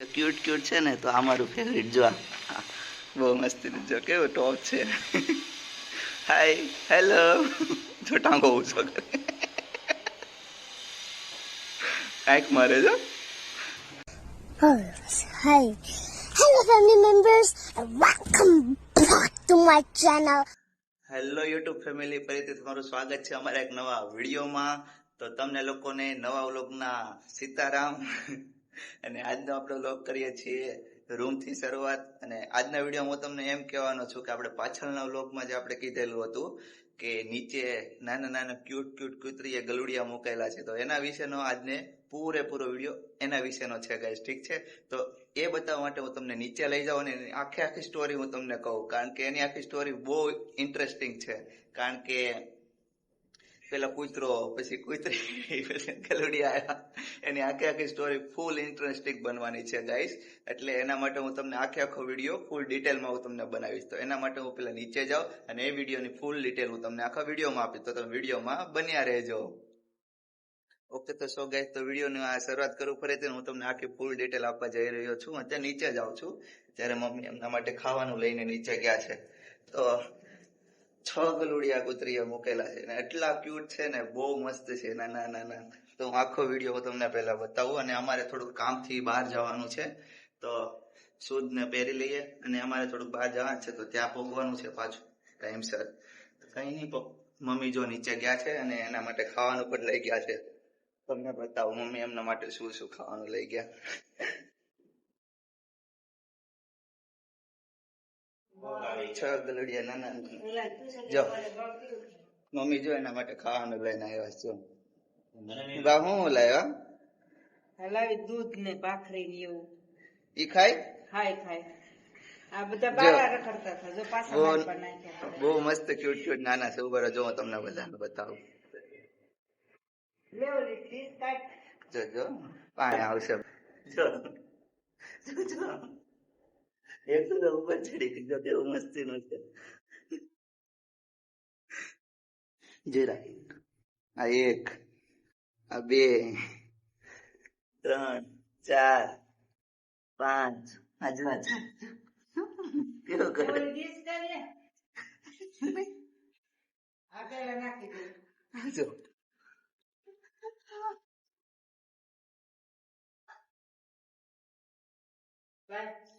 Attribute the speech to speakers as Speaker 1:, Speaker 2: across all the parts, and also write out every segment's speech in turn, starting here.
Speaker 1: Cute cute છે ને તો આ મારું ફેવરિટ જો બહુ મસ્તી જો કેવું ટોપ છે. હાય હેલો જો ટાંગો ઊંચો કરે. કાંઈક મારે જો.
Speaker 2: Hi hello family members welcome back to my channel
Speaker 1: hello YouTube family ફરીથી તમારું સ્વાગત છે અમારા એક નવા વિડીયોમાં. તો તમને લોકોને નવા વ્લોગના સીતારામ અને આજનો આપણે લોક કરીએ છીએ રૂમથી શરૂઆત. અને આજના વિડીયોમાં હું તમને એમ કહેવાનો છું કે આપણે પાછળના વ્લોગમાં જે આપણે કીધેલું હતું કે નીચે નાના નાના ક્યુટ ક્યુટ કૂતરીએ ગલુડિયા મુકેલા છે, તો એના વિશેનો આજને પૂરેપૂરો વીડિયો એના વિશેનો છે ગાઈસ ઠીક છે? તો એ બતાવવા માટે હું તમને નીચે લઈ જાઉં અને આખી આખી સ્ટોરી હું તમને કહું, કારણ કે એની આખી સ્ટોરી બહુ ઇન્ટરેસ્ટિંગ છે. કારણ કે પેલા કૂતરો પછી કૂતરી પછી ગલુડિયા આવ્યા એની આખી આખી સ્ટોરી ફૂલ ઇન્ટરેસ્ટિંગ બનવાની છે ગાઈસ એટલે એના માટે હું તમને આખે આખો વીડિયો ફૂલ ડિટેલમાં હું તમને બનાવીશ. તો એના માટે હું પેલા નીચે જાઉં અને એ વિડીયોની ફૂલ ડિટેલ હું તમને આખા વિડીયોમાં આપીશ. તો તમે વિડીયોમાં બન્યા રહેજો. ઓકે તો સો ગાઈસ તો વિડીયોની આ શરૂઆત કરું ફરીથી હું તમને આખી ફૂલ ડિટેલ આપવા જઈ રહ્યો છું. અત્યારે નીચે જાઉં છું. જ્યારે મમ્મી એમના માટે ખાવાનું લઈને નીચે ગયા છે. તો ગલુડિયા કૂતરીઓ મૂકેલા છે ને એટલા ક્યુટ છે ને, બહુ મસ્ત છે. નાના નાના તો હું આખો વીડિયો તમને પહેલા બતાવું અને અમારે થોડુંક કામથી બહાર જવાનું છે. તો શૂઝ ને પહેરી લઈએ અને અમારે થોડુંક બહાર જવાનું છે તો ત્યાં પહોંચવાનું છે પાછું ટાઈમસર કઈ નહીં મમ્મી જો નીચે ગયા છે અને એના માટે ખાવાનું પણ લઈ ગયા છે. તમને બતાવો મમ્મી એમના માટે શું શું ખાવાનું લઈ ગયા. છ ગલુડિયા નાના જો મમ્મી જો એના માટે ખાવાનું લઈને આવ્યા છે. બા હું લાવ્યા
Speaker 3: હલાવી દૂધ ને ભાખરી ને એવું.
Speaker 1: ઈ ખાય?
Speaker 3: ખાય ખાય. આ બધા
Speaker 1: જો.
Speaker 3: રખડતા હતા. જો પાછા
Speaker 1: બહુ
Speaker 3: બહાર પણ નાખ્યા
Speaker 1: બહુ મસ્ત ક્યુટ ક્યુટ નાના છે. ઊભા જો હું તમને બધાને બતાવું.
Speaker 3: લેવો
Speaker 1: જો જો પાણી આવશે. જો જો, જો. એક તો ઉપર ચડી ગયો જો કેવું મસ્તી નું છે. જરા આ એક આ બે ત્રણ ચાર પાંચ આ જો આ કેવું કરે જો.
Speaker 3: લાય.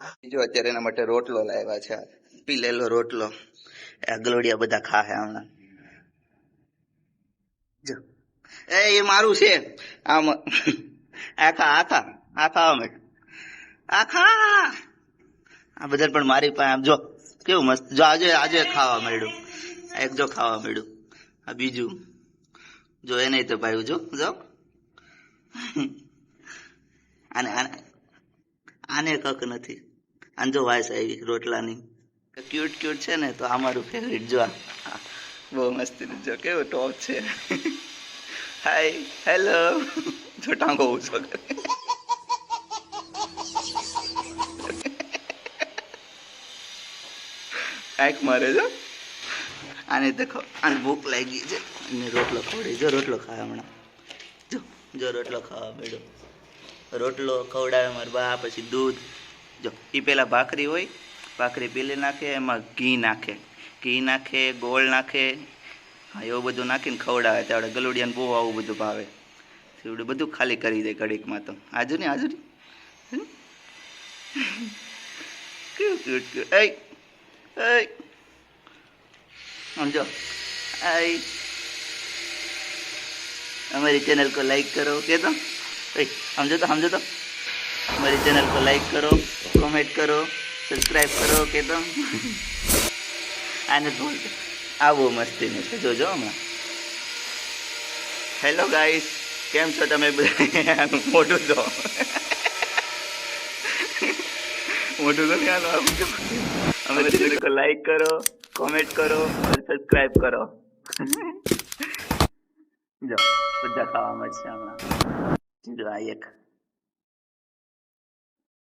Speaker 1: જો અત્યારે એના માટે રોટલો લાવ્યા છે. પીલેલો રોટલો. ગલોડિયા બધા ખાહે હમણાં. જો. એ એ મારું છે. આમ, આખા આખા આખા અમે. આખા! આ બધા પણ મારી પાસે આમ જો, કેવું મસ્ત. જો આજે આજે ખાવા મળ્યું. એક જો ખાવા મળ્યું. આ બીજું. જો એને તો પાયું જો જો. આને આને આને કક નથી. આને જો વાયસ આવી રોટલાની. ક્યુટ ક્યુટ છે ને, તો આ ફેવરિટ જો બહુ મસ્તી જો કેવું ટોપ છે. હાય હેલો જો ટાંગો કરે. કાંઈક મારે જો. આને દેખો, આને ભૂખ લાગી છે. અને રોટલો ખવડી જો રોટલો ખાવા હમણાં. જો જો રોટલો ખાવા બેડો રોટલો ખવડાવે મારા બા, પછી દૂધ. જો એ પહેલાં ભાખરી હોય, ભાખરી પીલી નાખે, એમાં ઘી નાખે. ઘી નાખે, ગોળ નાખે, હા, એવું બધું નાખીને ખવડાવે. તો આપણે ગલુડિયાને બહુ આવું બધું ભાવે. સીવડું બધું ખાલી કરી દે ઘડીકમાં તો. હાજુ ને, હાજુ સમજો અમારી ચેનલ કો લાઈક કરો કે તો સમજો તો સમજો તો. અમારી ચેનલ પર લાઈક કરો કોમેન્ટ કરો સબસ્ક્રાઈબ કરો કે તમ આને ભૂલ આવો મસ્તીને જોજો હમણાં. હેલો ગાઈસ કેમ છો તમે બધા? મોટું છો મોટું તો ખ્યાલ અમે ચેનલ લાઈક કરો કોમેન્ટ કરો, અને સબસ્ક્રાઈબ કરો. જો, બધા ખાવા મળશે હમણાં. જો આ એક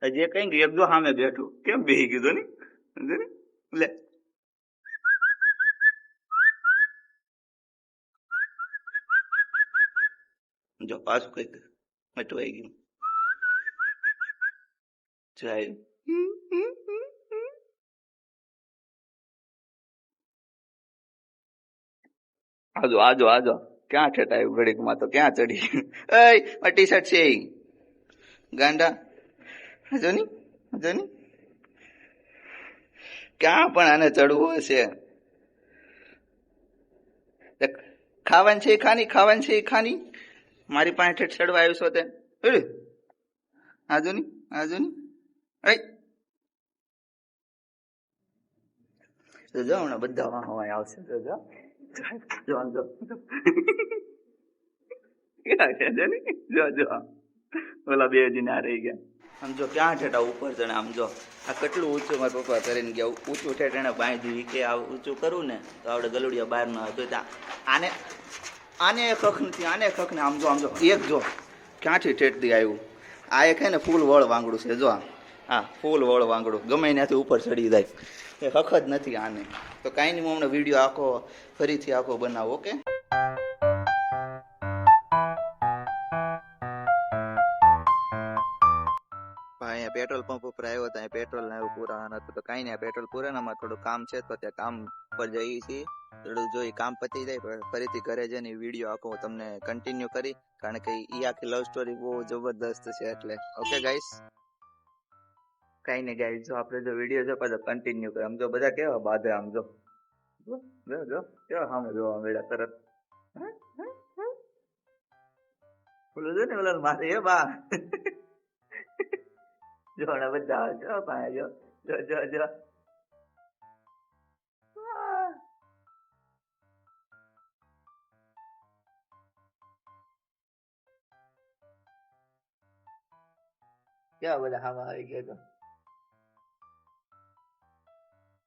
Speaker 1: હજી એક કઈ એક જો સામે બેઠું કેમ બેહી ગયું ને સમજ્યો ને? લે જો પાછું કંઈક મટવાઈ ગયું જો આવ્યું આજો આજો આજો ક્યાં ઠેટાયું ઘડીકમાં તો ક્યાં ચડી એ ટી શર્ટ છે ઈ. ગાંડા હજો ની ક્યાં પણ આને ચડવું હશે ખાવાની છે ખાની, ખાવાનું છે ખાની. મારી પાસે ઠેઠ ચડવા આવ્યો છો તે. આજુ ની આજો ની જો હમણાં બધા વાહ આવશે જો. જો જો જો. જો જો. ઓલા બે હજી ના રહી ગયા. આમ જો ક્યાં ઠેઠા ઉપર ચડે આમ જો આ કેટલું ઊંચું, મારા પપ્પા કરીને ગયા, ઊંચું એને બાંધ્યું કે આ ઊંચું કરું ને, તો આપણે ગલુડિયા બહાર ન તો ત્યાં આને આને હક નથી, આને હક ને આમ જો આમ જો, એક જો, ક્યાંથી ઠેટથી આવ્યું આ એક હે ને ફૂલ વળ વાંગડું છે, જો હા, ફૂલ વળ વાંગડું. ગમે ત્યાંથી ઉપર ચડી જાય. એ હક જ નથી આને. તો કાંઈ નહીં, હું હમણાં વીડિયો આખો ફરીથી આખો બનાવો, ઓકે? પેટ્રોલ પંપ ઉપર આવ્યો ત્યાં પેટ્રોલ ને પુરાવાનું હતું. તો કઈ નહીં પેટ્રોલ પૂરે ને અમારે થોડું કામ છે તો ત્યાં કામ પર જઈએ છીએ. થોડું જો કામ પતી જાય ફરીથી ઘરે જઈને વીડિયો આખો તમને કન્ટિન્યુ કરી. કારણ કે ઈ આખી લવ સ્ટોરી બહુ જબરદસ્ત છે એટલે. ઓકે ગાઈસ કઈ નહીં ગાઈસ જો આપણે જો વીડિયો જો પાછો કન્ટિન્યુ કરે આમ જો બધા કેવા બાધે આમ જો. કેવા સામે જોવા મળ્યા તરત. બોલો? જો ને ઓલા મારે એ બા જો ને બધા જો ભાઈ જો જો જો જો. કેવા બધા હામાં આવી ગયા તો?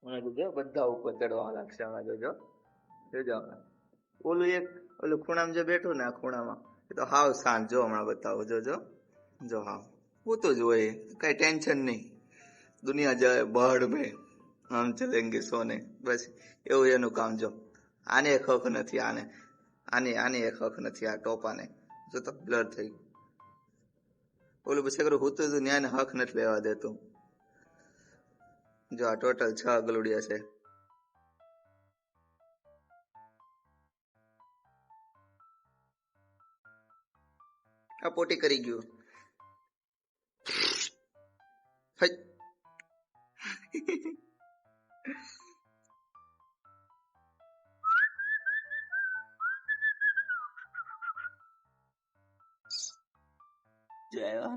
Speaker 1: મને તો બધા ઉપર ચડવા લાગશે આમાં જોજો જોજો. ઓલું એક, ઓલું ખૂણામાં જે બેઠું ને આ ખૂણામાં, એ તો હાવ શાંત. જો હમણાં બતાવો જોજો જો, હાવ. હોતું જ હોય કઈ ટેન્શન નહીં દુનિયા જાય બહાડ મેં હમ ચલેંગે સોને બસ એવું એનું કામ જો આને એક હક નથી આને આને આને એક હક નથી આ ટોપાને જો તો બ્લર થઈ ઓલું પછી કરું હું તો ન્યાયને હક નથી લેવા દેતું જો આ ટોટલ છ ગલુડિયા છે આ પોટી કરી ગયું હઈ. જય હો.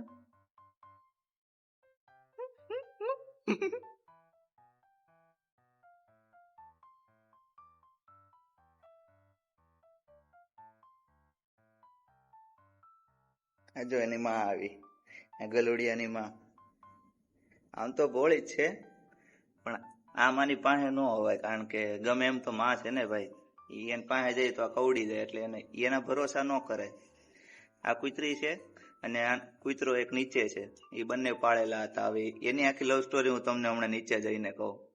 Speaker 1: આ જો એની માં આવી ગલુડિયાની માં આમ તો ભોળી જ છે. પણ આમાંની માની પાસે ન હોય, કારણ કે ગમે એમ તો માં છે ને ભાઈ. એની પાસે જઈએ તો આ કવડી જાય, એટલે એને, એના ભરોસા ન કરાય આ કૂતરી છે અને આ કૂતરો એક નીચે છે. એ બંને પાળેલા હતા. હવે એની આખી લવ સ્ટોરી હું તમને હમણાં નીચે જઈને કહું.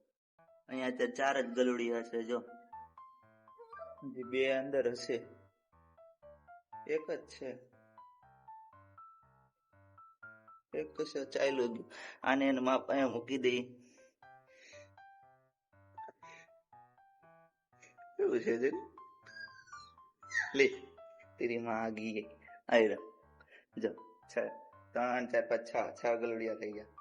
Speaker 1: અહીંયા અત્યારે ચાર જ ગલુડી હશે જો. બે અંદર હશે. એક જ છે. એક કશે ચાલ્યું ગયું. આને એને માપ પાસે મૂકી દઈ એવું છે જે લે, તેરી માં આ ગઈ. આયરા જો, છ, ત્રણ, ચાર, પાંચ, છ છ ગલડિયા થઈ ગયા.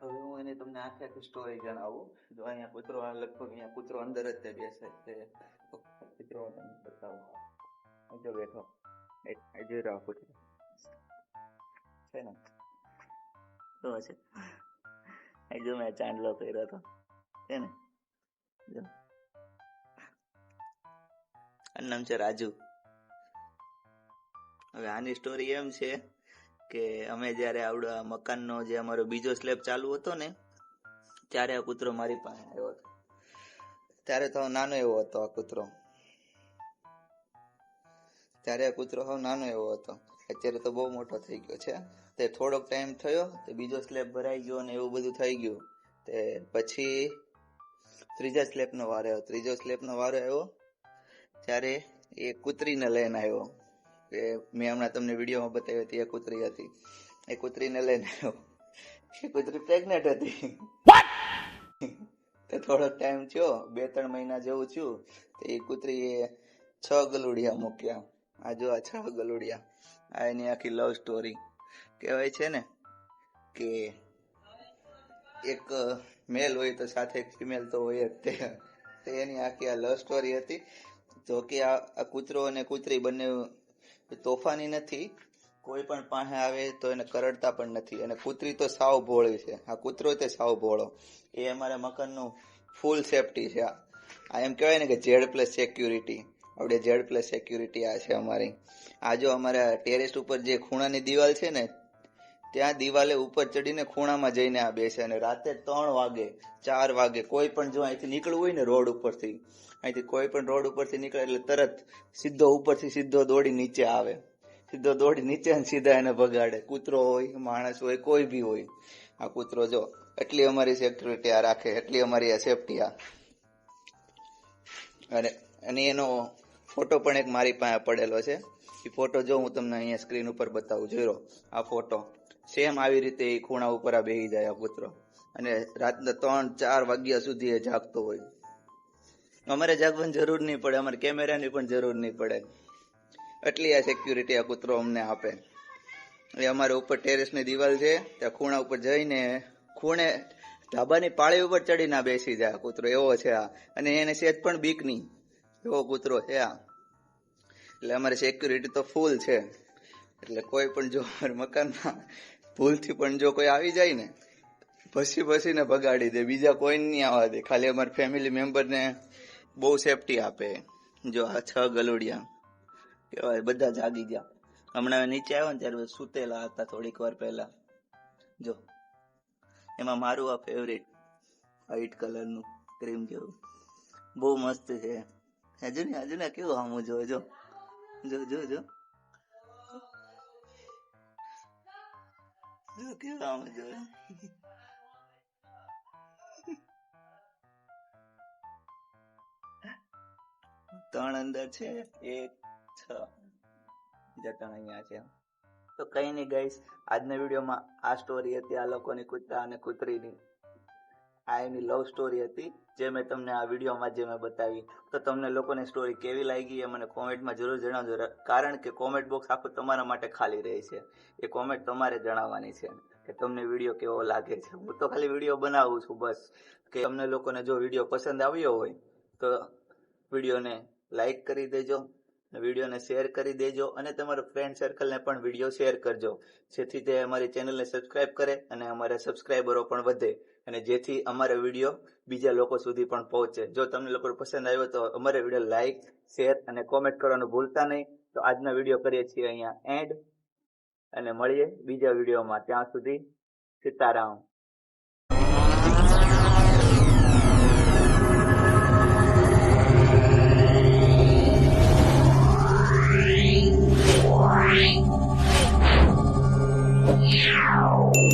Speaker 1: હવે હું એને તમને આખે આખી સ્ટોરી જણાવું. જો અહીંયા કૂતરો લગભગ અહીંયા કૂતરો અંદર જ તે બેસે છે. કૂતરો તમને બતાવું. જો બેઠો. જોઈ રહ્યો કૂતરો. છે ને? તો છે. જો મેં ચાંદલો કર્યો હતો. છે ને? જો. નામ છે રાજુ. હવે આની સ્ટોરી એમ છે કે અમે જ્યારે આવડા મકાનનો જે અમારો બીજો સ્લેબ ચાલુ હતો ને, ત્યારે આ કૂતરો મારી પાસે આવ્યો હતો. ત્યારે તો નાનો એવો હતો આ કૂતરો. ત્યારે આ કૂતરો હવે નાનો એવો હતો. અત્યારે તો બહુ મોટો થઈ ગયો છે. તે થોડોક ટાઈમ થયો, તે બીજો સ્લેબ ભરાઈ ગયો ને એવું બધું થઈ ગયું. તે પછી ત્રીજા સ્લેબનો વારો આવ્યો. ત્રીજો સ્લેબનો વારો આવ્યો, ત્યારે એ કૂતરીને લઈને આવ્યો. કે મેં હમણાં તમને વિડીયોમાં બતાવી હતી એ કૂતરી હતી. એ કૂતરીને લઈને આવ્યો એ કૂતરી પ્રેગ્નેન્ટ હતી. તો થોડોક ટાઈમ થયો બે ત્રણ મહિના જેવું થયું તો એ કૂતરીએ છ ગલુડિયા મૂક્યા. આ જો આ છ ગલુડિયા આ એની આખી લવ સ્ટોરી કહેવાય છે ને કે એક મેલ હોય તો સાથે એક ફિમેલ તો હોય જ તે. એની આખી આ લવ સ્ટોરી હતી. જો કે આ આ કૂતરો અને કૂતરી બંને તોફાની નથી, કોઈ પણ પાસે આવે તો એને કરડતા પણ નથી. અને કૂતરી તો સાવ ભોળી છે. આ કૂતરો તે સાવ ભોળો. એ અમારા મકાનનું ફૂલ સેફટી છે. આ એમ કહેવાય ને કે ઝેડ પ્લસ સિક્યુરિટી આપણે ઝેડ પ્લસ સિક્યુરિટી આ છે અમારી. આ જો અમારા ટેરેસ ઉપર જે ખૂણાની દિવાલ છે ને ત્યાં દિવાલે ઉપર ચડીને ખૂણામાં જઈને આ બેસે અને રાતે ત્રણ વાગે, ચાર વાગે કોઈ પણ જો અહીંથી નીકળવું હોય ને રોડ ઉપરથી, અહીંથી કોઈ પણ રોડ ઉપરથી નીકળે એટલે તરત સીધો ઉપરથી સીધો દોડી નીચે આવે. સીધો દોડી નીચે અને સીધા એને ભગાડે. કૂતરો હોય, માણસ હોય, કોઈ બી હોય. આ કૂતરો જો એટલી અમારી સિક્યુરિટી આ રાખે, એટલી અમારી આ સેફટી આ. અને અને એનો ફોટો પણ એક મારી પાસે પડેલો છે. એ ફોટો જો હું તમને અહીંયા સ્ક્રીન ઉપર બતાવું. જોયો આ ફોટો. સેમ આવી રીતે એ ખૂણા ઉપર આ બેહી જાય આ પુત્ર. અને રાતના ત્રણ, ચાર વાગ્યા સુધી એ જાગતો હોય. અમારે જાગવાની જરૂર નહીં પડે, અમારે કેમેરાની પણ જરૂર નહીં પડે. એટલી આ સિક્યુરિટી આ કૂતરો અમને આપે. એ અમારે ઉપર ટેરેસની દિવાલ છે, ત્યાં ખૂણા ઉપર જઈને ખૂણે ધાબાની પાળી ઉપર ચડી ના બેસી જાય આ કૂતરો એવો છે આ. અને એને સેજ પણ બીક નહીં એવો કૂતરો છે આ. એટલે અમારે સિક્યુરિટી તો ફૂલ છે. એટલે કોઈ પણ જો મકાનમાં ભૂલથી પણ જો કોઈ આવી જાય ને, ભસી ભસીને ભગાડી દે, બીજા કોઈ નહીં આવવા દે. ખાલી અમારા ફેમિલી મેમ્બરને બહુ સેફટી આપે. જો આ છ ગલુડિયા કહેવાય બધા જાગી ગયા. હમણાં નીચે આવ્યો ને ત્યારે સુતેલા હતા થોડીક વાર પહેલા. જો, એમાં મારું આ ફેવરેટ વ્હાઈટ કલરનું ક્રીમ જેવું બહુ મસ્ત છે. હજુ ને હજુ ને કેવું આમ જો. જો જો જો. જો જો કેવું ત્રણ અંદર છે, એક, છ. બીજા ત્રણ અહીંયા છે. તો કઈ નહીં ગઈશ આજના વિડીયોમાં આ સ્ટોરી હતી આ લોકોની કૂતરા અને કૂતરીની. આ એની લવ સ્ટોરી હતી. જે મેં તમને આ વિડીયોમાં જે મેં બતાવી, તો તમને લોકોને સ્ટોરી કેવી લાગી એ મને કોમેન્ટમાં જરૂર જણાવજો. કારણ કે કોમેન્ટ બોક્સ આખું તમારા માટે ખાલી રહે છે. એ કોમેન્ટ તમારે જણાવવાની છે કે તમને વીડિયો કેવો લાગે છે. હું તો ખાલી વીડિયો બનાવું છું બસ. કે તમને લોકોને જો વીડિયો પસંદ આવ્યો હોય, તો વિડીયોને લાઈક કરી દેજો વિડીયોને શેર કરી દેજો, અને તમારા ફ્રેન્ડ સર્કલને પણ વીડિયો શેર કરજો. જેથી તે અમારી ચેનલને સબસ્ક્રાઇબ કરે અને અમારા સબસ્ક્રાઇબરો પણ વધે. અને જેથી અમારો વીડિયો બીજા લોકો સુધી પણ પહોંચે. જો તમને લોકો પસંદ આવ્યો તો અમારે વીડિયો લાઈક શેર અને કોમેન્ટ કરવાનું ભૂલતા નહીં. તો આજનો વીડિયો કરીએ છીએ અહીંયા એન્ડ અને મળીએ બીજા વિડીયોમાં. ત્યાં સુધી સીતારામ.
Speaker 2: Meow.